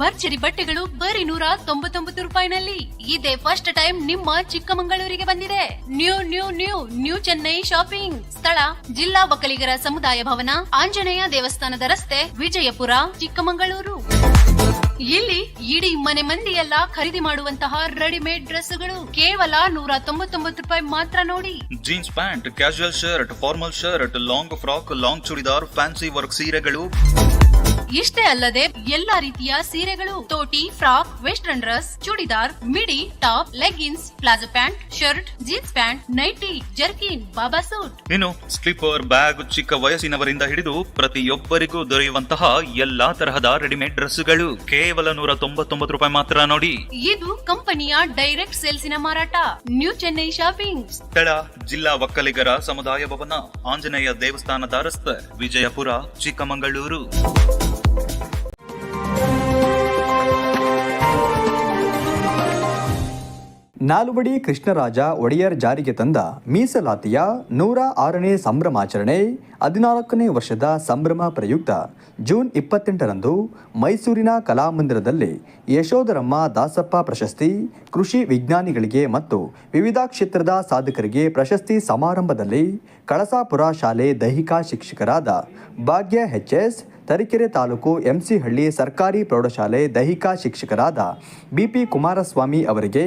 ಭರ್ಜರಿ ಬಟ್ಟೆಗಳು ಬರೀ ನೂರ ತೊಂಬತ್ತೊಂಬತ್ತು ರೂಪಾಯಿನಲ್ಲಿ. ಇದೇ ಫಸ್ಟ್ ಟೈಮ್ ನಿಮ್ಮ ಚಿಕ್ಕಮಗಳೂರಿಗೆ ಬಂದಿದೆ. New new new new Chennai shopping ಸ್ಥಳ, ಜಿಲ್ಲಾ ಒಕ್ಕಲಿಗರ ಸಮುದಾಯ ಭವನ, ಆಂಜನೇಯ ದೇವಸ್ಥಾನದ ರಸ್ತೆ, ವಿಜಯಪುರ, ಚಿಕ್ಕಮಗಳೂರು. ಇಲ್ಲಿ ಇಡೀ ಮನೆ ಮಂದಿಯೆಲ್ಲ ಖರೀದಿ ಮಾಡುವಂತಹ ರೆಡಿಮೇಡ್ ಡ್ರೆಸ್ಗಳು ಕೇವಲ ನೂರ ತೊಂಬತ್ತೊಂಬತ್ತು ರೂಪಾಯಿ ಮಾತ್ರ ನೋಡಿ. Jeans pant casual shirt formal shirt long frock long churidar fancy work ಸೀರೆಗಳು. ಇಷ್ಟೇ ಅಲ್ಲದೆ ಎಲ್ಲಾ ರೀತಿಯ ಸೀರೆಗಳು ತೋಟಿ frock western dress churidar midi top leggings palazzo pant shirt jeans pant nighty jerkin baba suit. ಇನ್ನು ಸ್ಲಿಪ್ಪರ್ ಬ್ಯಾಗ್ ಚಿಕ್ಕ ವಯಸ್ಸಿನವರಿಂದ ಹಿಡಿದು ಪ್ರತಿಯೊಬ್ಬರಿಗೂ ದೊರೆಯುವಂತಹ ಎಲ್ಲಾ ತರಹದ ರೆಡಿಮೇಡ್ ಡ್ರೆಸ್ಗಳು ಕೇವಲ ನೂರ ತೊಂಬತ್ತೊಂಬತ್ತು ರೂಪಾಯಿ ಮಾತ್ರ ನೋಡಿ. ಇದು ಕಂಪನಿಯ ಡೈರೆಕ್ಟ್ ಸೇಲ್ಸಿನ ಮಾರಾಟ. New Chennai shopping. ಸ್ಥಳ ಜಿಲ್ಲಾ ಒಕ್ಕಲಿಗರ ಸಮುದಾಯ ಭವನ ಆಂಜನೇಯ ದೇವಸ್ಥಾನದ ರಸ್ತೆ ವಿಜಯಪುರ ಚಿಕ್ಕಮಗಳೂರು. ನಾಲ್ವಡಿ ಕೃಷ್ಣರಾಜ ಒಡೆಯರ್ ಜಾರಿಗೆ ತಂದ ಮೀಸಲಾತಿಯ ನೂರ ಆರನೇ ಸಂಭ್ರಮಾಚರಣೆ ಹದಿನಾಲ್ಕನೇ ವರ್ಷದ ಸಂಭ್ರಮ ಪ್ರಯುಕ್ತ ಜೂನ್ ಇಪ್ಪತ್ತೆಂಟರಂದು ಮೈಸೂರಿನ ಕಲಾಮಂದಿರದಲ್ಲಿ ಯಶೋಧರಮ್ಮ ದಾಸಪ್ಪ ಪ್ರಶಸ್ತಿ, ಕೃಷಿ ವಿಜ್ಞಾನಿಗಳಿಗೆ ಮತ್ತು ವಿವಿಧ ಕ್ಷೇತ್ರದ ಸಾಧಕರಿಗೆ ಪ್ರಶಸ್ತಿ ಸಮಾರಂಭದಲ್ಲಿ ಕಳಸಾಪುರ ಶಾಲೆ ದೈಹಿಕ ಶಿಕ್ಷಕರಾದ ಭಾಗ್ಯ ಎಚ್ಎಸ್ ತರೀಕೆರೆ ತಾಲೂಕು ಎಂಸಿಹಳ್ಳಿ ಸರ್ಕಾರಿ ಪ್ರೌಢಶಾಲೆ ದೈಹಿಕ ಶಿಕ್ಷಕರಾದ ಬಿಪಿ ಕುಮಾರಸ್ವಾಮಿ ಅವರಿಗೆ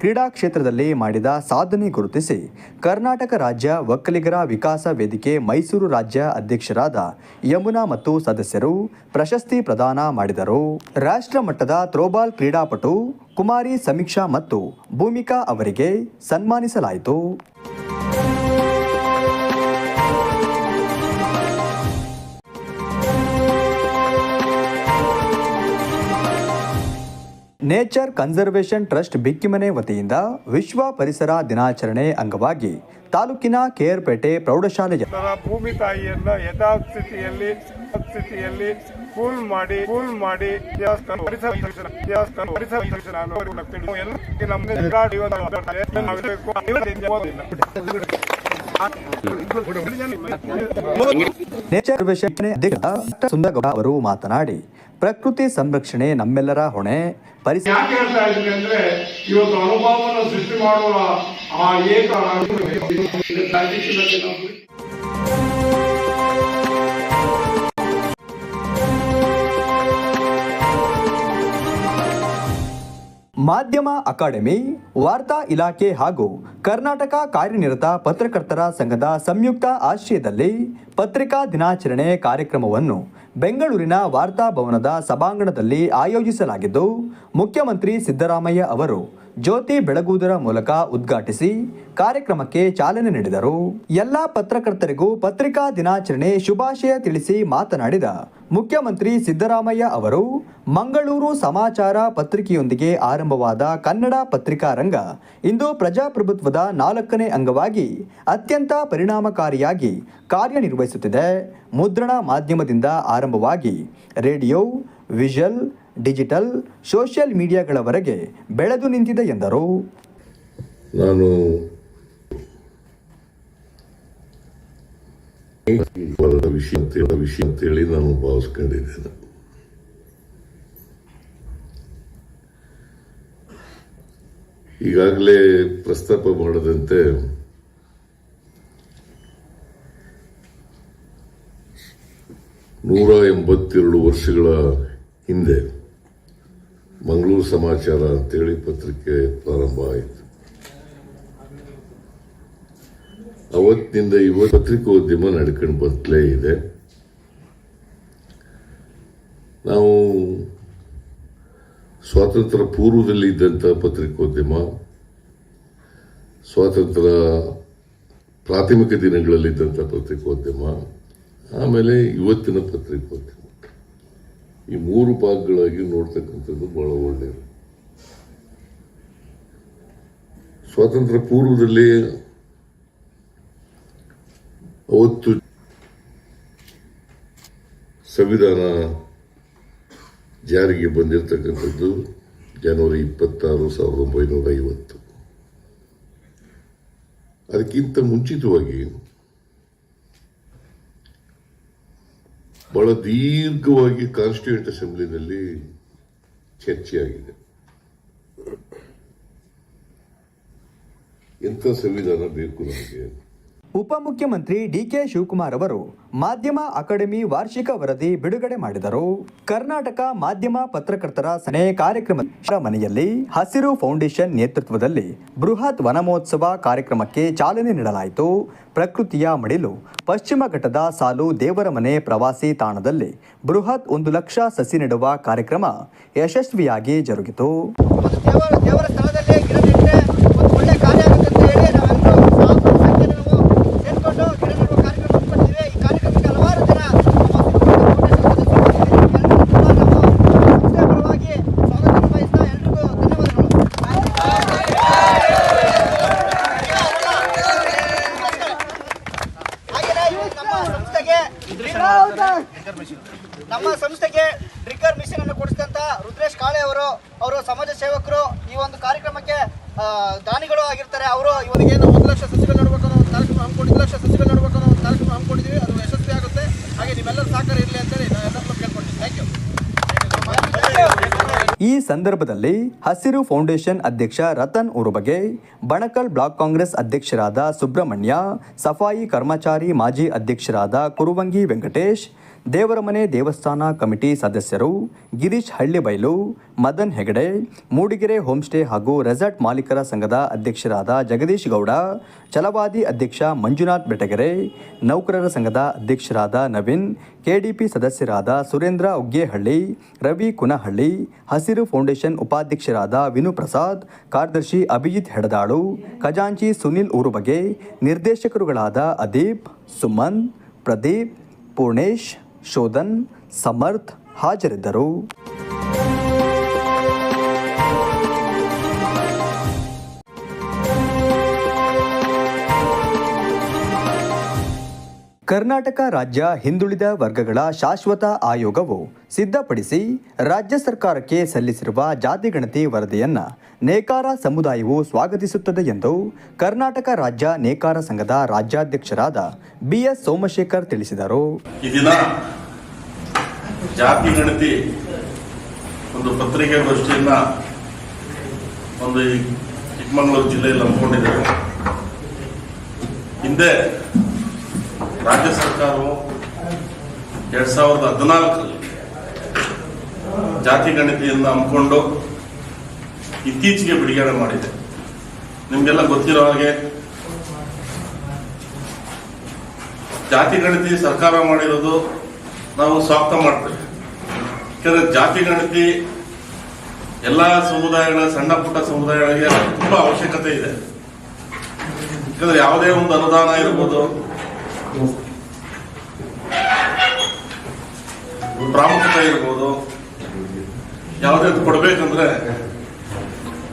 ಕ್ರೀಡಾ ಕ್ಷೇತ್ರದಲ್ಲಿ ಮಾಡಿದ ಸಾಧನೆ ಗುರುತಿಸಿ ಕರ್ನಾಟಕ ರಾಜ್ಯ ಒಕ್ಕಲಿಗರ ವಿಕಾಸ ವೇದಿಕೆ ಮೈಸೂರು ರಾಜ್ಯ ಅಧ್ಯಕ್ಷರಾದ ಯಮುನಾ ಮತ್ತು ಸದಸ್ಯರು ಪ್ರಶಸ್ತಿ ಪ್ರದಾನ ಮಾಡಿದರು. ರಾಷ್ಟ್ರ ಮಟ್ಟದ ಥ್ರೋಬಾಲ್ ಕ್ರೀಡಾಪಟು ಕುಮಾರಿ ಸಮೀಕ್ಷಾ ಮತ್ತು ಭೂಮಿಕಾ ಅವರಿಗೆ ಸನ್ಮಾನಿಸಲಾಯಿತು. ನೇಚರ್ ಕನ್ಸರ್ವೇಷನ್ ಟ್ರಸ್ಟ್ ಬಿಕ್ಕಿಮನೆ ವತಿಯಿಂದ ವಿಶ್ವ ಪರಿಸರ ದಿನಾಚರಣೆ ಅಂಗವಾಗಿ ತಾಲೂಕಿನ ಕೇರ್ಪೇಟೆ ಪ್ರೌಢಶಾಲೆಯ ಭೂಮಿ ತಾಯಿಯನ್ನ ಯಥಾಸ್ಥಿತಿಯಲ್ಲಿ ಸ್ಥಿತಿಯಲ್ಲಿ ಕೂಲ್ ಮಾಡಿ ಕೂಲ್ ಮಾಡಿ. ಪರಿಸರ ನೇಚರ್ ಸುಂದರಗೌಡ ಅವರು ಮಾತನಾಡಿ ಪ್ರಕೃತಿ ಸಂರಕ್ಷಣೆ ನಮ್ಮೆಲ್ಲರ ಹೊಣೆ. ಪರಿಸರ ಯಾಕೆ ಹೇಳ್ತಾ ಇದ್ದೀನಿ ಅಂದ್ರೆ ಇವತ್ತು ಅನುಭವವನ್ನು ಸೃಷ್ಟಿ ಮಾಡುವ ಆ ಏಕ ಮಾಧ್ಯಮ ಅಕಾಡೆಮಿ ವಾರ್ತಾ ಇಲಾಖೆ ಹಾಗೂ ಕರ್ನಾಟಕ ಕಾರ್ಯನಿರತ ಪತ್ರಕರ್ತರ ಸಂಘದ ಸಂಯುಕ್ತ ಆಶ್ರಯದಲ್ಲಿ ಪತ್ರಿಕಾ ದಿನಾಚರಣೆ ಕಾರ್ಯಕ್ರಮವನ್ನು ಬೆಂಗಳೂರಿನ ವಾರ್ತಾ ಭವನದ ಸಭಾಂಗಣದಲ್ಲಿ ಆಯೋಜಿಸಲಾಗಿದ್ದು ಮುಖ್ಯಮಂತ್ರಿ ಸಿದ್ದರಾಮಯ್ಯ ಅವರು ಜ್ಯೋತಿ ಬೆಳಗುವುದರ ಮೂಲಕ ಉದ್ಘಾಟಿಸಿ ಕಾರ್ಯಕ್ರಮಕ್ಕೆ ಚಾಲನೆ ನೀಡಿದರು. ಎಲ್ಲ ಪತ್ರಕರ್ತರಿಗೂ ಪತ್ರಿಕಾ ದಿನಾಚರಣೆ ಶುಭಾಶಯ ತಿಳಿಸಿ ಮಾತನಾಡಿದ ಮುಖ್ಯಮಂತ್ರಿ ಸಿದ್ದರಾಮಯ್ಯ ಅವರು, ಮಂಗಳೂರು ಸಮಾಚಾರ ಪತ್ರಿಕೆಯೊಂದಿಗೆ ಆರಂಭವಾದ ಕನ್ನಡ ಪತ್ರಿಕಾ ರಂಗ ಇಂದು ಪ್ರಜಾಪ್ರಭುತ್ವದ ನಾಲ್ಕನೇ ಅಂಗವಾಗಿ ಅತ್ಯಂತ ಪರಿಣಾಮಕಾರಿಯಾಗಿ ಕಾರ್ಯನಿರ್ವಹಿಸುತ್ತಿದೆ. ಮುದ್ರಣ ಮಾಧ್ಯಮದಿಂದ ಆರಂಭವಾಗಿ ರೇಡಿಯೋ ವಿಷಲ್ ಡಿಜಿಟಲ್ ಸೋಷಿಯಲ್ ಮೀಡಿಯಾಗಳವರೆಗೆ ಬೆಳೆದು ನಿಂತಿದೆ ಎಂದರು. ನಾನು ವಿಷಯ ಅಂತ ವಿಷಯ ಅಂತೇಳಿ ನಾನು ಭಾವಿಸ್ಕೊಂಡಿದ್ದೇನೆ. ಈಗಾಗಲೇ ಪ್ರಸ್ತಾಪ ಮಾಡದಂತೆ ನೂರ ಎಂಬತ್ತೆರಡು ವರ್ಷಗಳ ಹಿಂದೆ ಮಂಗಳೂರು ಸಮಾಚಾರ ಅಂತೇಳಿ ಪತ್ರಿಕೆ ಪ್ರಾರಂಭ ಆಯಿತು. ಅವತ್ತಿನಿಂದ ಇವ ಪತ್ರಿಕೋದ್ಯಮ ನಡ್ಕೊಂಡು ಬರ್ತಲೇ ಇದೆ. ನಾವು ಸ್ವಾತಂತ್ರ್ಯ ಪೂರ್ವದಲ್ಲಿ ಇದ್ದಂಥ ಪತ್ರಿಕೋದ್ಯಮ, ಸ್ವಾತಂತ್ರ್ಯ ಪ್ರಾಥಮಿಕ ದಿನಗಳಲ್ಲಿದ್ದಂಥ ಪತ್ರಿಕೋದ್ಯಮ, ಆಮೇಲೆ ಇವತ್ತಿನ ಪತ್ರಿಕೋದ್ಯಮ. ಈ ಮೂರು ಭಾಗಗಳಾಗಿ ನೋಡ್ತಕ್ಕಂಥದ್ದು ಬಹಳ ಒಳ್ಳೆಯದು. ಸ್ವಾತಂತ್ರ್ಯ ಪೂರ್ವದಲ್ಲಿ ಅವತ್ತು ಸಂವಿಧಾನ ಜಾರಿಗೆ ಬಂದಿರತಕ್ಕಂಥದ್ದು ಜನವರಿ ಇಪ್ಪತ್ತಾರು ಸಾವಿರದ ಒಂಬೈನೂರ ಐವತ್ತು. ಅದಕ್ಕಿಂತ ಮುಂಚಿತವಾಗಿ ಬಹಳ ದೀರ್ಘವಾಗಿ ಕಾನ್ಸ್ಟಿಟ್ಯೂಂಟ್ ಅಸೆಂಬ್ಲಿನಲ್ಲಿ ಚರ್ಚೆಯಾಗಿದೆ. ಎಂಥ ಸಂವಿಧಾನ ಬೇಕು ನಮಗೆ ಉಪಮುಖ್ಯಮಂತ್ರಿ ಡಿಕೆ ಶಿವಕುಮಾರ್ ಅವರು ಮಾಧ್ಯಮ ಅಕಾಡೆಮಿ ವಾರ್ಷಿಕ ವರದಿ ಬಿಡುಗಡೆ ಮಾಡಿದರು. ಕರ್ನಾಟಕ ಮಾಧ್ಯಮ ಪತ್ರಕರ್ತರ ಸನೆ ಕಾರ್ಯಕ್ರಮ ಮನೆಯಲ್ಲಿ ಹಸಿರು ಫೌಂಡೇಶನ್ ನೇತೃತ್ವದಲ್ಲಿ ಬೃಹತ್ ವನಮಹೋತ್ಸವ ಕಾರ್ಯಕ್ರಮಕ್ಕೆ ಚಾಲನೆ ನೀಡಲಾಯಿತು. ಪ್ರಕೃತಿಯ ಮಡಿಲು, ಪಶ್ಚಿಮ ಘಟ್ಟದ ಸಾಲು ದೇವರಮನೆ ಪ್ರವಾಸಿ ತಾಣದಲ್ಲಿ ಬೃಹತ್ ಒಂದು ಲಕ್ಷ ಸಸಿ ನೆಡುವ ಕಾರ್ಯಕ್ರಮ ಯಶಸ್ವಿಯಾಗಿ ಜರುಗಿತು ಒಂದು ದೇವರ ದೇವರ ಸ್ಥಳದಲ್ಲಿ ಗಿಡ ನೆಟ್ಟರೆ ಒಂದು ಒಳ್ಳೆ ಕಾರ್ಯ ಆಗುತ್ತೆ ಅಂತ ಹೇಳಿ ನಾವೆಲ್ಲರೂ ಸಾವಿರ ಸಂಖ್ಯೆಯಲ್ಲಿ ನಾವು ಸೇರ್ಕೊಂಡು ಗಿಡ ನೆಡುವ ಕಾರ್ಯಕ್ರಮ ಹಮ್ಮಿಕೊಂಡಿದ್ದೀವಿ ಈ ಕಾರ್ಯಕ್ರಮಕ್ಕೆ ಹಲವಾರು ಜನ ನಮ್ಮ ಪರವಾಗಿ ಸ್ವಾಗತ ಬಯಸ್ತಾ ಎಲ್ರಿಗೂ ಧನ್ಯವಾದಗಳು ಹಾಗೆಯೇ ಇವತ್ತು ನಮ್ಮ ಸಂಸ್ಥೆಗೆ ನಮ್ಮ ಸಂಸ್ಥೆಗೆ ಡ್ರಿಕ್ಕರ್ ಮಿಷನ್ ಅನ್ನು ಕೊಡಿಸಿದಂತ ರುದ್ರೇಶ್ ಕಾಳೆ ಅವರು ಅವರು ಸಮಾಜ ಸೇವಕರು ಈ ಒಂದು ಕಾರ್ಯಕ್ರಮಕ್ಕೆ ಆ, ದಾನಿಗಳು ಆಗಿರ್ತಾರೆ ಅವರು ಇವರಿಗೆ ನಾವು ಒಂದು ಲಕ್ಷ ಸಸಿಗಳು ನಡಬೇಕು ಅನ್ನೋ ಒಂದು ಕಾರ್ಯಕ್ರಮ ಹಮ್ಮಿಕೊಂಡಿದ್ದು ಲಕ್ಷ ಸಸಿಗಳು ನಡಬೇಕು ಅನ್ನೋ ಒಂದು ಕಾರ್ಯಕ್ರಮ ಹಮ್ಮಿಕೊಂಡಿದ್ದೀವಿ ಅದು ಯಶಸ್ವಿ ಆಗುತ್ತೆ ಹಾಗೆ ನಿಮ್ಮೆಲ್ಲರ ಸಹಕಾರ ಇರಲಿ ಅಂತೇಳಿ ನಾನು ಎಲ್ಲರನ್ನೂ ಕೇಳ್ಕೊಳ್ತೀನಿ ಥ್ಯಾಂಕ್ ಯು ಈ ಸಂದರ್ಭದಲ್ಲಿ ಹಸಿರು ಫೌಂಡೇಶನ್ ಅಧ್ಯಕ್ಷ ರತನ್ ಉರುಬಗೆ, ಬಣಕಲ್ ಬ್ಲಾಕ್ ಕಾಂಗ್ರೆಸ್ ಅಧ್ಯಕ್ಷರಾದ ಸುಬ್ರಹ್ಮಣ್ಯ, ಸಫಾಯಿ ಕರ್ಮಚಾರಿ ಮಾಜಿ ಅಧ್ಯಕ್ಷರಾದ ಕುರುವಂಗಿ ವೆಂಕಟೇಶ್ ದೇವರಮನೆ ದೇವಸ್ಥಾನ ಕಮಿಟಿ ಸದಸ್ಯರು ಗಿರೀಶ್ ಹಳ್ಳಿಬೈಲು, ಮದನ್ ಹೆಗಡೆ, ಮೂಡಿಗೆರೆ ಹೋಮ್ಸ್ಟೇ ಹಾಗೂ ರೆಸಾರ್ಟ್ ಮಾಲೀಕರ ಸಂಘದ ಅಧ್ಯಕ್ಷರಾದ ಜಗದೀಶ್ ಗೌಡ, ಛಲವಾದಿ ಅಧ್ಯಕ್ಷ ಮಂಜುನಾಥ್ ಬೆಟಗೆರೆ, ನೌಕರರ ಸಂಘದ ಅಧ್ಯಕ್ಷರಾದ ನವೀನ್, ಕೆಡಿಪಿ ಸದಸ್ಯರಾದ ಸುರೇಂದ್ರ ಉಗ್ಗೇಹಳ್ಳಿ, ರವಿ ಕುನಹಳ್ಳಿ, ಹಸಿರು ಫೌಂಡೇಶನ್ ಉಪಾಧ್ಯಕ್ಷರಾದ ವಿನು ಪ್ರಸಾದ್, ಕಾರ್ಯದರ್ಶಿ ಅಭಿಜಿತ್ ಹೆಡದಾಳು, ಖಜಾಂಚಿ ಸುನಿಲ್ ಊರುಬಗೆ, ನಿರ್ದೇಶಕರುಗಳಾದ ಅದೀಪ್, ಸುಮನ್, ಪ್ರದೀಪ್, ಪೂರ್ಣೇಶ್ ಶೋಧನ್ ಸಮರ್ಥ್ ಹಾಜರಿದ್ದರು. ಕರ್ನಾಟಕ ರಾಜ್ಯ ಹಿಂದುಳಿದ ವರ್ಗಗಳ ಶಾಶ್ವತ ಆಯೋಗವು ಸಿದ್ಧಪಡಿಸಿ ರಾಜ್ಯ ಸರ್ಕಾರಕ್ಕೆ ಸಲ್ಲಿಸಿರುವ ಜಾತಿ ಗಣತಿ ವರದಿಯನ್ನ ನೇಕಾರ ಸಮುದಾಯವು ಸ್ವಾಗತಿಸುತ್ತದೆ ಎಂದು ಕರ್ನಾಟಕ ರಾಜ್ಯ ನೇಕಾರ ಸಂಘದ ರಾಜ್ಯಾಧ್ಯಕ್ಷರಾದ ಬಿಎಸ್ ಸೋಮಶೇಖರ್ ತಿಳಿಸಿದರು. ಜಾತಿ ಗಣತಿ ಒಂದು ಪತ್ರಿಕಾಗೋಷ್ಠಿಯನ್ನ ಒಂದು ಚಿಕ್ಕಮಗಳೂರು ಜಿಲ್ಲೆಯಲ್ಲಿ ಹಮ್ಮಿಕೊಂಡಿದ್ದೇವೆ. ಹಿಂದೆ ರಾಜ್ಯ ಸರ್ಕಾರವು ಎರಡ್ ಸಾವಿರದ ಹದಿನಾಲ್ಕರಲ್ಲಿ ಜಾತಿ ಗಣತಿಯನ್ನು ಹಮ್ಮಿಕೊಂಡು ಇತ್ತೀಚೆಗೆ ಬಿಡುಗಡೆ ಮಾಡಿದೆ. ನಿಮಗೆಲ್ಲ ಗೊತ್ತಿರೋ ಹಾಗೆ ಜಾತಿ ಗಣತಿ ಸರ್ಕಾರ ಮಾಡಿರೋದು ನಾವು ಸ್ವಾಗತ ಮಾಡ್ತೇವೆ. ಯಾಕಂದ್ರೆ ಜಾತಿ ಗಣತಿ ಎಲ್ಲ ಸಮುದಾಯಗಳ, ಸಣ್ಣ ಪುಟ್ಟ ಸಮುದಾಯಗಳಿಗೆ ತುಂಬಾ ಅವಶ್ಯಕತೆ ಇದೆ. ಯಾಕಂದ್ರೆ ಯಾವುದೇ ಒಂದು ಅನುದಾನ ಇರ್ಬೋದು ಪ್ರಾಮುಖ್ಯತೆ ಇರ್ಬೋದು. ಯಾವುದೇ ಕೊಡ್ಬೇಕಂದ್ರೆ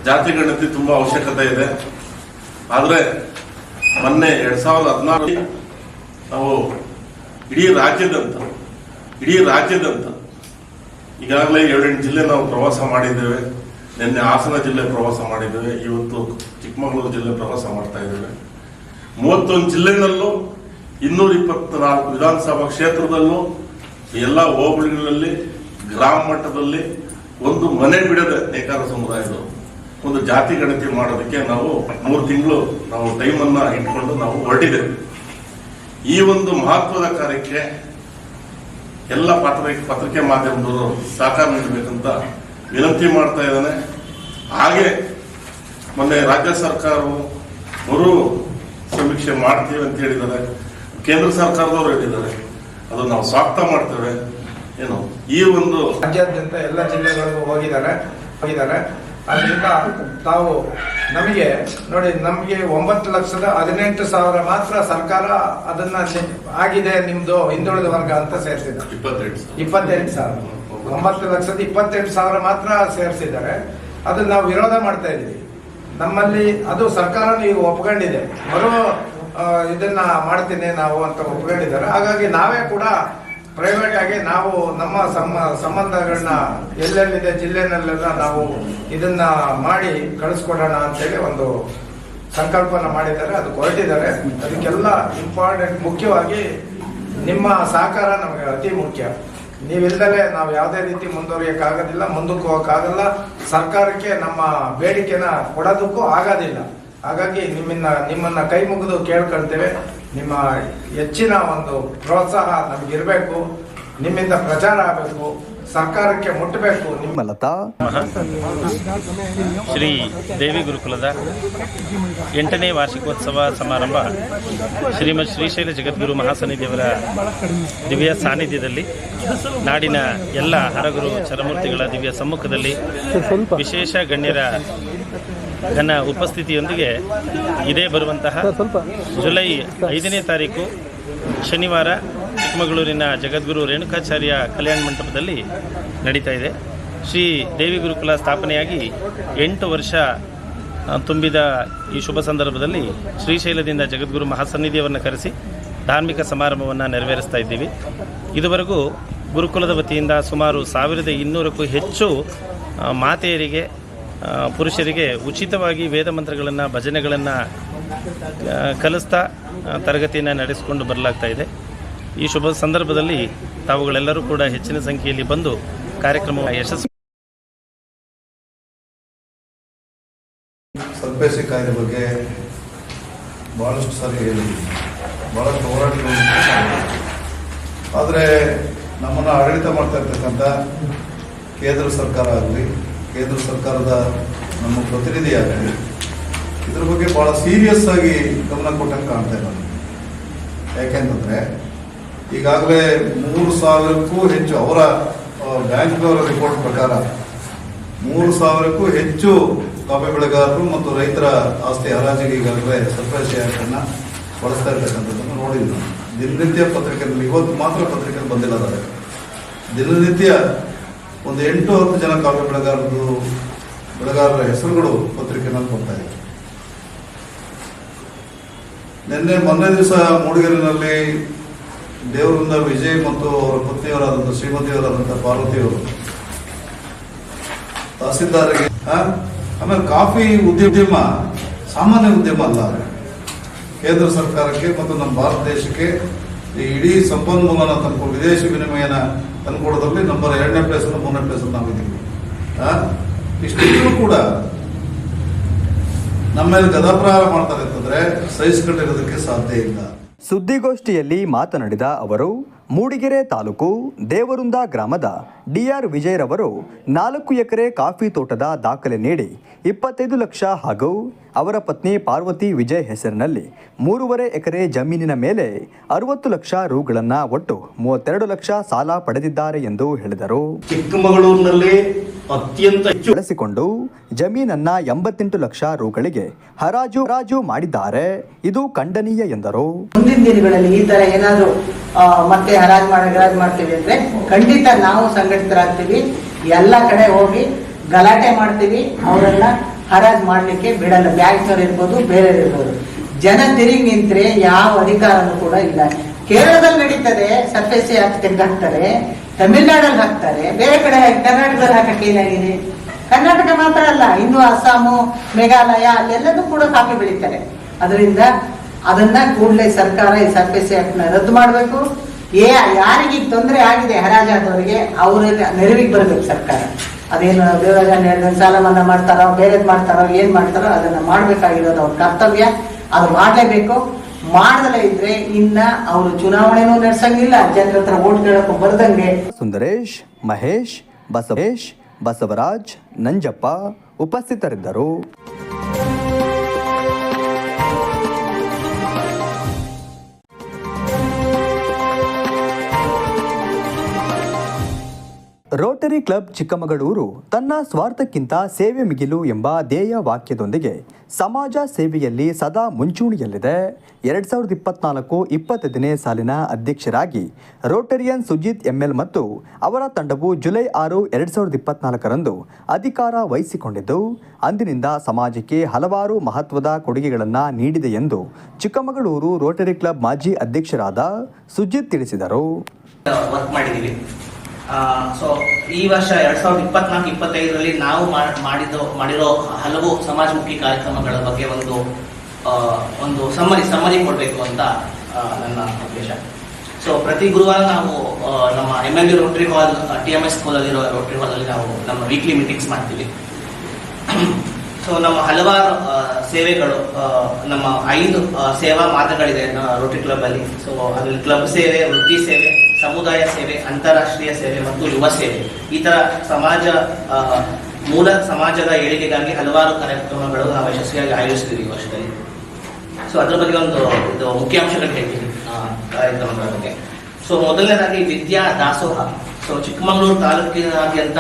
ಜಾತಿ ಗಣತಿ ತುಂಬಾ ಅವಶ್ಯಕತೆ ಇದೆ. ಆದ್ರೆ ಮೊನ್ನೆ ಎರಡ್ ಸಾವಿರದ ಹದಿನಾರು ನಾವು ಇಡೀ ರಾಜ್ಯದಂತ ಇಡೀ ರಾಜ್ಯದಂತ ಈಗಾಗಲೇ ಏಳೆಂಟು ಜಿಲ್ಲೆ ನಾವು ಪ್ರವಾಸ ಮಾಡಿದ್ದೇವೆ. ನಿನ್ನೆ ಹಾಸನ ಜಿಲ್ಲೆ ಪ್ರವಾಸ ಮಾಡಿದ್ದೇವೆ. ಇವತ್ತು ಚಿಕ್ಕಮಗಳೂರು ಜಿಲ್ಲೆ ಪ್ರವಾಸ ಮಾಡ್ತಾ ಇದ್ದೇವೆ. ಮೂವತ್ತೊಂದು ಜಿಲ್ಲೆನಲ್ಲೂ ಇನ್ನೂರ ಇಪ್ಪತ್ನಾಲ್ಕು ವಿಧಾನಸಭಾ ಕ್ಷೇತ್ರದಲ್ಲೂ ಎಲ್ಲ ಹೋಬಳಿಗಳಲ್ಲಿ, ಗ್ರಾಮ ಮಟ್ಟದಲ್ಲಿ ಒಂದು ಮನೆ ಬಿಡದೆ ನೇಕಾರ ಸಮುದಾಯದವರು, ಒಂದು ಜಾತಿ ಗಣತಿ ಮಾಡೋದಕ್ಕೆ ನಾವು ಮೂರು ತಿಂಗಳು ನಾವು ಟೈಮನ್ನು ಇಟ್ಕೊಂಡು ನಾವು ಹೊರಟಿದ್ದೇವೆ. ಈ ಒಂದು ಮಹತ್ವದ ಕಾರ್ಯಕ್ಕೆ ಎಲ್ಲ ಪತ್ರ ಪತ್ರಿಕೆ ಮಾಧ್ಯಮದವರು ಸಹಕಾರ ನೀಡಬೇಕಂತ ವಿನಂತಿ ಮಾಡ್ತಾ ಇದ್ದಾನೆ. ಹಾಗೆ ಮೊನ್ನೆ ರಾಜ್ಯ ಸರ್ಕಾರವು ಮರು ಸಮೀಕ್ಷೆ ಮಾಡ್ತೀವಿ ಅಂತ ಹೇಳಿದ್ದಾರೆ. ಕೇಂದ್ರ ಸರ್ಕಾರದವರು ಹೇಳಿದ್ದಾರೆ. ಅದು ನಾವು ಸ್ವಾಗತ ಮಾಡ್ತೇವೆ. ಏನು ಈ ಒಂದು ರಾಜ್ಯಾದ್ಯಂತ ಎಲ್ಲ ಜಿಲ್ಲೆಗಳಿಗೂ ಹೋಗಿದ್ದಾರೆ ಹೋಗಿದ್ದಾರೆ. ಅದರಿಂದ ತಾವು ನಮಗೆ ನೋಡಿ ನಮಗೆ ಒಂಬತ್ತು ಲಕ್ಷದ ಹದಿನೆಂಟು ಸಾವಿರ ಮಾತ್ರ ಸರ್ಕಾರ ಅದನ್ನ ಆಗಿದೆ ನಿಮ್ದು ಹಿಂದುಳಿದ ವರ್ಗ ಅಂತ ಸೇರಿಸಿದ್ದಾರೆ. ಇಪ್ಪತ್ತೆಂಟು ಇಪ್ಪತ್ತೆಂಟು ಸಾವಿರ. ಒಂಬತ್ತು ಲಕ್ಷದ ಇಪ್ಪತ್ತೆಂಟು ಸಾವಿರ ಮಾತ್ರ ಸೇರಿಸಿದ್ದಾರೆ. ಅದನ್ನ ನಾವು ವಿರೋಧ ಮಾಡ್ತಾ ಇದ್ದೀವಿ. ನಮ್ಮಲ್ಲಿ ಅದು ಸರ್ಕಾರ ನೀವು ಒಪ್ಕೊಂಡಿದೆ. ಮರು ಆ, ಇದನ್ನ ಮಾಡ್ತೀನಿ ನಾವು ಅಂತ ಒಪ್ಕೊಂಡಿದ್ದಾರೆ ಹಾಗಾಗಿ ನಾವೇ ಕೂಡ ಪ್ರೈವೇಟ್ ಆಗಿ ನಾವು ನಮ್ಮ ಸಂಬಂಧಗಳನ್ನ ಎಲ್ಲೆಲ್ಲಿದೆ ಜಿಲ್ಲೆನಲ್ಲೆಲ್ಲ ನಾವು ಇದನ್ನ ಮಾಡಿ ಕಳಿಸ್ಕೊಡೋಣ ಅಂತೇಳಿ ಒಂದು ಸಂಕಲ್ಪನ ಮಾಡಿದ್ದಾರೆ. ಅದು ಹೊರಟಿದ್ದಾರೆ. ಅದಕ್ಕೆಲ್ಲ ಇಂಪಾರ್ಟೆಂಟ್ ಮುಖ್ಯವಾಗಿ ನಿಮ್ಮ ಸಹಕಾರ ನಮಗೆ ಅತಿ ಮುಖ್ಯ. ನೀವಿಲ್ಲದೆ ನಾವು ಯಾವುದೇ ರೀತಿ ಮುಂದುವರಿಯಕ್ಕಾಗೋದಿಲ್ಲ, ಮುಂದಕ್ಕೆ ಹೋಗೋಕ್ಕಾಗಲ್ಲ. ಸರ್ಕಾರಕ್ಕೆ ನಮ್ಮ ಬೇಡಿಕೆನ ಕೊಡೋದಕ್ಕೂ ಆಗೋದಿಲ್ಲ. ಹಾಗಾಗಿ ನಿಮ್ಮನ್ನ ನಿಮ್ಮನ್ನ ಕೈ ಮುಗಿದು ಕೇಳ್ಕೊಳ್ತೇವೆ. ನಿಮ್ಮ ಹೆಚ್ಚಿನ ಒಂದು ಪ್ರೋತ್ಸಾಹ ನಮಗಿರಬೇಕು ನಿಮ್ಮಿಂದ ಪ್ರಚಾರ ಆಗಬೇಕು ಸರ್ಕಾರಕ್ಕೆ ಮುಟ್ಟಬೇಕು ನಿಮ್ಮ ಲತಾ ಶ್ರೀ ದೇವಿ ಗುರುಕುಲದ ಎಂಟನೇ ವಾರ್ಷಿಕೋತ್ಸವ ಸಮಾರಂಭ ಶ್ರೀಮದ್ ಶ್ರೀಶೈಲ ಜಗದ್ಗುರು ಮಹಾಸನ್ನಿಧಿಯವರ ದಿವ್ಯ ಸಾನ್ನಿಧ್ಯದಲ್ಲಿ ನಾಡಿನ ಎಲ್ಲ ಹರಗುರು ಚರಮೂರ್ತಿಗಳ ದಿವ್ಯ ಸಮ್ಮುಖದಲ್ಲಿ ವಿಶೇಷ ಗಣ್ಯರ ಘನ ಉಪಸ್ಥಿತಿಯೊಂದಿಗೆ ಇದೇ ಬರುವಂತಹ ಜುಲೈ ಐದನೇ ತಾರೀಕು ಶನಿವಾರ ಚಿಕ್ಕಮಗಳೂರಿನ ಜಗದ್ಗುರು ರೇಣುಕಾಚಾರ್ಯ ಕಲ್ಯಾಣ ಮಂಟಪದಲ್ಲಿ ನಡೀತಾ ಇದೆ. ಶ್ರೀ ದೇವಿ ಗುರುಕುಲ ಸ್ಥಾಪನೆಯಾಗಿ ಎಂಟು ವರ್ಷ ತುಂಬಿದ ಈ ಶುಭ ಸಂದರ್ಭದಲ್ಲಿ ಶ್ರೀಶೈಲದಿಂದ ಜಗದ್ಗುರು ಮಹಾಸನ್ನಿಧಿಯವರನ್ನು ಕರೆಸಿ ಧಾರ್ಮಿಕ ಸಮಾರಂಭವನ್ನು ನೆರವೇರಿಸ್ತಾ ಇದ್ದೀವಿ. ಇದುವರೆಗೂ ಗುರುಕುಲದ ವತಿಯಿಂದ ಸುಮಾರು ಸಾವಿರದ ಇನ್ನೂರಕ್ಕೂ ಹೆಚ್ಚು ಮಾತೆಯರಿಗೆ ಪುರುಷರಿಗೆ ಉಚಿತವಾಗಿ ವೇದ ಮಂತ್ರಗಳನ್ನು, ಭಜನೆಗಳನ್ನು ಕಲಿಸ್ತಾ ತರಗತಿಯನ್ನು ನಡೆಸಿಕೊಂಡು ಬರಲಾಗ್ತಾ ಇದೆ. ಈ ಶುಭ ಸಂದರ್ಭದಲ್ಲಿ ತಾವುಗಳೆಲ್ಲರೂ ಕೂಡ ಹೆಚ್ಚಿನ ಸಂಖ್ಯೆಯಲ್ಲಿ ಬಂದು ಕಾರ್ಯಕ್ರಮ ಯಶಸ್ವಿ ಸರ್ಪೇಸಿ ಕಾಯ್ದೆ ಬಗ್ಗೆ ಭಾಳಷ್ಟು ಸಾರಿ ಹೇಳಿದ್ದೀವಿ ಭಾಳಷ್ಟು ಹೋರಾಟಗಳು ಆದರೆ ನಮ್ಮನ್ನು ಆಡಳಿತ ಮಾಡ್ತಾ ಇರ್ತಕ್ಕಂಥ ಕೇಂದ್ರ ಸರ್ಕಾರ ಆಗಲಿ ಕೇಂದ್ರ ಸರ್ಕಾರದ ನಮ್ಮ ಪ್ರತಿನಿಧಿ ಆಗಲಿ ಇದ್ರ ಬಗ್ಗೆ ಭಾಳ ಸೀರಿಯಸ್ ಆಗಿ ಗಮನ ಕೊಟ್ಟಂಗೆ ಕಾಣ್ತಾ ಇಲ್ಲ. ಯಾಕೆಂತಂದ್ರೆ ಈಗಾಗಲೇ ಮೂರು ಸಾವಿರಕ್ಕೂ ಹೆಚ್ಚು ಅವರ ಬ್ಯಾಂಕ್ನವರ ರಿಪೋರ್ಟ್ ಪ್ರಕಾರ, ಮೂರು ಸಾವಿರಕ್ಕೂ ಹೆಚ್ಚು ಕಾಫಿ ಬೆಳೆಗಾರರು ಮತ್ತು ರೈತರ ಆಸ್ತಿ ಹರಾಜಿಗೆ ಈಗಾಗಲೇ ಸರ್ಪ್ರೈಸ್ ಆ್ಯಕ್ಟನ್ನು ಬಳಸ್ತಾ ಇರ್ತಕ್ಕಂಥದ್ದನ್ನು ನೋಡಿದ್ವಿ ದಿನನಿತ್ಯ ಪತ್ರಿಕೆಯಲ್ಲಿ, ಇವತ್ತು ಮಾತ್ರ ಪತ್ರಿಕೆಯಲ್ಲಿ ಬಂದಿಲ್ಲ ದಿನನಿತ್ಯ ಒಂದು ಎಂಟು ಹತ್ತು ಜನ ಕಾಫಿ ಬೆಳೆಗಾರರು ಬೆಳೆಗಾರರ ಹೆಸರುಗಳು ಪತ್ರಿಕೆನಲ್ಲಿ ಬರ್ತಾ ಇದೆ ನಿನ್ನೆ ಮೊನ್ನೆ ದಿವಸ ಮೂಡಿಗೆರೆನಲ್ಲಿ ದೇವರಿಂದ ವಿಜಯ್ ಮತ್ತು ಅವರ ಪತ್ನಿಯವರಾದಂಥ ಶ್ರೀಮತಿಯವರಾದಂಥ ಪಾರ್ವತಿಯವರು ತಹಸೀಲ್ದಾರಿಗೆ? ಆಮೇಲೆ ಕಾಫಿ ಉದ್ಯಮ, ಸಾಮಾನ್ಯ ಉದ್ಯಮ ಅಲ್ಲ ಕೇಂದ್ರ ಸರ್ಕಾರಕ್ಕೆ ಮತ್ತು ನಮ್ಮ ಭಾರತ ದೇಶಕ್ಕೆ ಇಡೀ ಸಂಪನ್ಮೂಲನ ತಂದ್ಕೊಂಡು ವಿದೇಶಿ ವಿನಿಮಯನ ತಂದ್ಕೊಡೋದ್ರಲ್ಲಿ ನಂಬರ್ ಎರಡನೇ ಪ್ಲೇಸ್ ಮೂರನೇ ಪ್ಲೇಸ್ ನಾವಿದ್ದೀವಿ. ಆ? ಇಷ್ಟಿದ್ರೂ ಕೂಡ ನಮ್ಮ ಮೇಲೆ ಗದಾಪ್ರಹಾರ ಮಾಡ್ತಾರೆ ಅಂತಂದ್ರೆ ಸಹಿಸ್ಕೊಂಡಿರೋದಕ್ಕೆ ಸಾಧ್ಯ ಇಲ್ಲ. ಸುದ್ದಿಗೋಷ್ಠಿಯಲ್ಲಿ ಮಾತನಾಡಿದ ಅವರು, ಮೂಡಿಗೆರೆ ತಾಲೂಕು ದೇವರುಂದ ಗ್ರಾಮದ ಡಿಆರ್ ವಿಜಯರವರು ನಾಲ್ಕು ಎಕರೆ ಕಾಫಿ ತೋಟದ ದಾಖಲೆ ನೀಡಿ ಇಪ್ಪತ್ತೈದು ಲಕ್ಷ ಹಾಗೂ ಅವರ ಪತ್ನಿ ಪಾರ್ವತಿ ವಿಜಯ್ ಹೆಸರಿನಲ್ಲಿ ಮೂರುವರೆ ಎಕರೆ ಜಮೀನಿನ ಮೇಲೆ ಅರವತ್ತು ಲಕ್ಷ ರುಗಳನ್ನು ಒಟ್ಟು ಮೂವತ್ತೆರಡು ಲಕ್ಷ ಸಾಲ ಪಡೆದಿದ್ದಾರೆ ಎಂದು ಹೇಳಿದರು. ಚಿಕ್ಕಮಗಳೂರಿನಲ್ಲಿ ಅತ್ಯಂತ ಹೆಚ್ಚು ಬಳಸಿಕೊಂಡು ಜಮೀನನ್ನ ಎಂಬತ್ತೆಂಟು ಲಕ್ಷ ರುಗಳಿಗೆ ಹರಾಜು ಹರಾಜು ಮಾಡಿದ್ದಾರೆ. ಇದು ಖಂಡನೀಯ ಎಂದರು. ಮುಂದಿನ ದಿನಗಳಲ್ಲಿ ಈ ತರ ಏನಾದ್ರು ಮತ್ತೆ ಹರಾಜು ಮಾಡಿ ಹರಾಜ್ ಮಾಡ್ತೀವಿ ಅಂದ್ರೆ ಖಂಡಿತ ನಾವು ಸಂಘಟಿತರಾಗ್ತೀವಿ. ಎಲ್ಲ ಕಡೆ ಹೋಗಿ ಗಲಾಟೆ ಮಾಡ್ತೀವಿ. ಅವರೆಲ್ಲ ಹರಾಜ್ ಮಾಡ್ಲಿಕ್ಕೆ ಬಿಡಲ್ಲ. ಬ್ಯಾಂಕ್ನವ್ರು ಇರ್ಬೋದು ಬೇರೆ ಇರ್ಬೋದು. ಜನ ತಿರುಗಿ ನಿಂತ್ರೆ ಯಾವ ಅಧಿಕಾರನೂ ಕೂಡ ಇಲ್ಲ. ಕೇರಳದಲ್ಲಿ ನಡೀತದೆ ಸರ್ಫೇಸಿ ಹಾಕಿ ತೆಗ್ದಾಕ್ತಾರೆ ತಮಿಳ್ನಾಡಲ್ಲಿ ಹಾಕ್ತಾರೆ, ಬೇರೆ ಕಡೆ ಕರ್ನಾಟಕದಲ್ಲಿ ಹಾಕಕ್ಕೆ ಏನಾಗಿದೆ? ಕರ್ನಾಟಕ ಮಾತ್ರ ಅಲ್ಲ ಇನ್ನು ಅಸ್ಸಾಮು, ಮೇಘಾಲಯ, ಅಲ್ಲೆಲ್ಲದೂ ಕೂಡ ಕಾಫಿ ಬೆಳೀತಾರೆ. ಅದರಿಂದ ಅದನ್ನ ಕೂಡಲೇ ಸರ್ಕಾರ ಈ ಸರ್ಫೇಸಿ ಆಕ್ಟ್ನ ರದ್ದು ಮಾಡಬೇಕು. ಏ ಯಾರಿಗೆ ತೊಂದರೆ ಆಗಿದೆ ಹರಾಜಾದವರಿಗೆ, ಅವರ ನೆರವಿಗೆ ಬರಬೇಕು ಸರ್ಕಾರ. ಅದೇನು ಹೇಳಿದ ಸಾಲ ಮನ್ನಾ ಮಾಡ್ತಾರೋ, ಬೇರೆದ್ ಮಾಡ್ತಾರೋ, ಏನ್ ಮಾಡ್ತಾರೋ ಅದನ್ನ ಮಾಡ್ಬೇಕಾಗಿರೋದು ಅವ್ರ ಕರ್ತವ್ಯ. ಅದು ಮಾಡಲೇಬೇಕು. ಮಾಡದಲೇ ಇದ್ರೆ ಇನ್ನ ಅವರು ಚುನಾವಣೆನೂ ನಡೆಸಂಗಿಲ್ಲ. ಜನರ ಹತ್ರ ಓಟ್ ಕೇಳಕ್ಕೂ ಬರ್ದಂಗೆ. ಸುಂದರೇಶ್, ಮಹೇಶ್, ಬಸವೇಶ್, ಬಸವರಾಜ್, ನಂಜಪ್ಪ ಉಪಸ್ಥಿತರಿದ್ದರು. ರೋಟರಿ ಕ್ಲಬ್ ಚಿಕ್ಕಮಗಳೂರು ತನ್ನ ಸ್ವಾರ್ಥಕ್ಕಿಂತ ಸೇವೆ ಮಿಗಿಲು ಎಂಬ ಧ್ಯೇಯ ವಾಕ್ಯದೊಂದಿಗೆ ಸಮಾಜ ಸೇವೆಯಲ್ಲಿ ಸದಾ ಮುಂಚೂಣಿಯಲ್ಲಿದೆ. ಎರಡ್ ಸಾವಿರದ ಇಪ್ಪತ್ನಾಲ್ಕು ಇಪ್ಪತ್ತೈದನೇ ಸಾಲಿನ ಅಧ್ಯಕ್ಷರಾಗಿ ರೋಟರಿಯನ್ ಸುಜಿತ್ ಎಂಎಲ್ ಮತ್ತು ಅವರ ತಂಡವು ಜುಲೈ ಆರು, ಎರಡು ಸಾವಿರದ ಇಪ್ಪತ್ನಾಲ್ಕರಂದು ಅಧಿಕಾರ ವಹಿಸಿಕೊಂಡಿದ್ದು, ಅಂದಿನಿಂದ ಸಮಾಜಕ್ಕೆ ಹಲವಾರು ಮಹತ್ವದ ಕೊಡುಗೆಗಳನ್ನು ನೀಡಿದೆ ಎಂದು ಚಿಕ್ಕಮಗಳೂರು ರೋಟರಿ ಕ್ಲಬ್ ಮಾಜಿ ಅಧ್ಯಕ್ಷರಾದ ಸುಜಿತ್ ತಿಳಿಸಿದರು. ಸೊ ಈ ವರ್ಷ ಎರಡ್ ಸಾವಿರದ ಇಪ್ಪತ್ನಾಲ್ಕು, ಇಪ್ಪತ್ತೈದರಲ್ಲಿ ನಾವು ಮಾಡ್- ಮಾಡಿದ ಮಾಡಿರೋ ಹಲವು ಸಮಾಜಮುಖಿ ಕಾರ್ಯಕ್ರಮಗಳ ಬಗ್ಗೆ ಒಂದು ಒಂದು ಸಮ್ಮರಿ ಸಮ್ಮರಿ ಕೊಡಬೇಕು ಅಂತ ನನ್ನ ಉದ್ದೇಶ. ಸೊ ಪ್ರತಿ ಗುರುವಾರ ನಾವು ನಮ್ಮ M L Rotary hall T M S ಸ್ಕೂಲಲ್ಲಿರೋ hall ಹಾಲಲ್ಲಿ ನಾವು ನಮ್ಮ ವೀಕ್ಲಿ ಮೀಟಿಂಗ್ಸ್ ಮಾಡ್ತೀವಿ. ಸೊ ನಮ್ಮ ಹಲವಾರು ಸೇವೆಗಳು ನಮ್ಮ ಐದು ಸೇವಾ ಮಾತುಗಳಿದೆ ರೋಟ್ರಿ ಕ್ಲಬ್ ಅಲ್ಲಿ. ಸೊ ಅದರಲ್ಲಿ ಕ್ಲಬ್ ಸೇವೆ, ವೃತ್ತಿ ಸೇವೆ ಸಮುದಾಯ ಸೇವೆ, ಅಂತಾರಾಷ್ಟ್ರೀಯ ಸೇವೆ ಮತ್ತು ಯುವ ಸೇವೆ. ಈ ತರ ಸಮಾಜ ಮೂಲ ಸಮಾಜದ ಏಳಿಗೆಗಾಗಿ ಹಲವಾರು ಕಾರ್ಯಕ್ರಮಗಳು ನಾವು ಯಶಸ್ವಿಯಾಗಿ ಆಯೋಜಿಸ್ತೀವಿ ಈ ವರ್ಷದಲ್ಲಿ. ಸೊ ಅದ್ರ ಬಗ್ಗೆ ಒಂದು, ಇದು ಮುಖ್ಯಾಂಶಗಳು ಹೇಳ್ತೀನಿ ಕಾರ್ಯಕ್ರಮಗಳ ಬಗ್ಗೆ. ಸೊ ಮೊದಲನೇದಾಗಿ ವಿದ್ಯಾ ದಾಸೋಹ. ಸೊ ಚಿಕ್ಕಮಗಳೂರು ತಾಲೂಕಿನಾದ್ಯಂತ